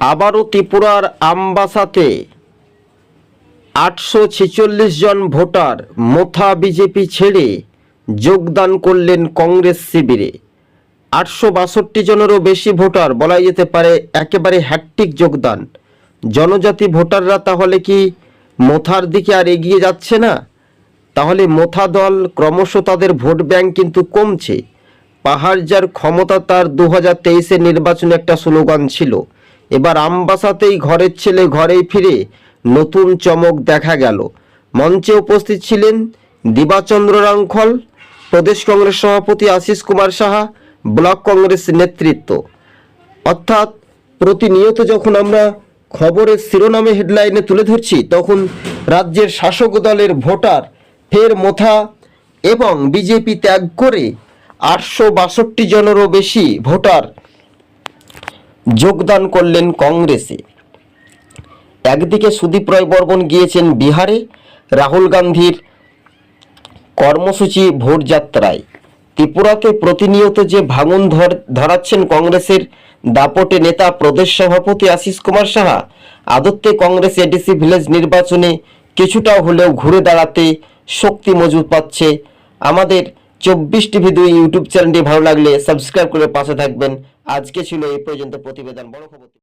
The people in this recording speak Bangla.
আবারও ত্রিপুরার আমবাসাতে আটশো ছেচল্লিশ জন ভোটার মোথা বিজেপি ছেড়ে যোগদান করলেন কংগ্রেস শিবিরে। আটশো বাষট্টি জনেরও বেশি ভোটার বলা যেতে পারে একেবারে হ্যাট্রিক যোগদান। জনজাতি ভোটাররা তাহলে কি মোথার দিকে আর এগিয়ে যাচ্ছে না? তাহলে মোথা দল ক্রমশ তাদের ভোট ব্যাংক কিন্তু কমছে। পাহাড় যার ক্ষমতা তার দু হাজার নির্বাচনে একটা স্লোগান ছিল। এবার আমবাসাতেই ঘরের ছেলে ঘরেই ফিরে নতুন চমক দেখা গেল। মঞ্চে উপস্থিত ছিলেন দিবাচন্দ্র রাংখল, প্রদেশ কংগ্রেস সভাপতি আশিস কুমার সাহা, ব্লক কংগ্রেস নেতৃত্ব। অর্থাৎ প্রতিনিয়ত যখন আমরা খবরের শিরোনামে হেডলাইনে তুলে ধরছি, তখন রাজ্যের শাসক দলের ভোটার ফের মোথা এবং বিজেপি ত্যাগ করে আটশো বাষট্টি জনেরও বেশি ভোটার যোগদান করলেন কংগ্রেসে। একদিকে সুদীপ রায় বর্মন গিয়েছেন বিহারে, রাহুল গান্ধীর কর্মসূচি ভোটযাত্রায় ত্রিপুরাতে প্রতিনিয়ত যে ভাঙন ধর ধরাচ্ছেন কংগ্রেসের দাপটে নেতা প্রদেশ সভাপতি আশিস কুমার সাহা, আদত্তে কংগ্রেস এডিসি ভিলেজ নির্বাচনে কিছুটা হলেও ঘুরে দাঁড়াতে শক্তি মজুদ পাচ্ছে আমাদের চব্বিশ টিভি দুই ইউটিউব চ্যানেলটি ভালো লাগলে সাবস্ক্রাইব করে পাশে থাকবেন। আজকে ছিল এই পর্যন্ত প্রতিবেদন, বড় খবর।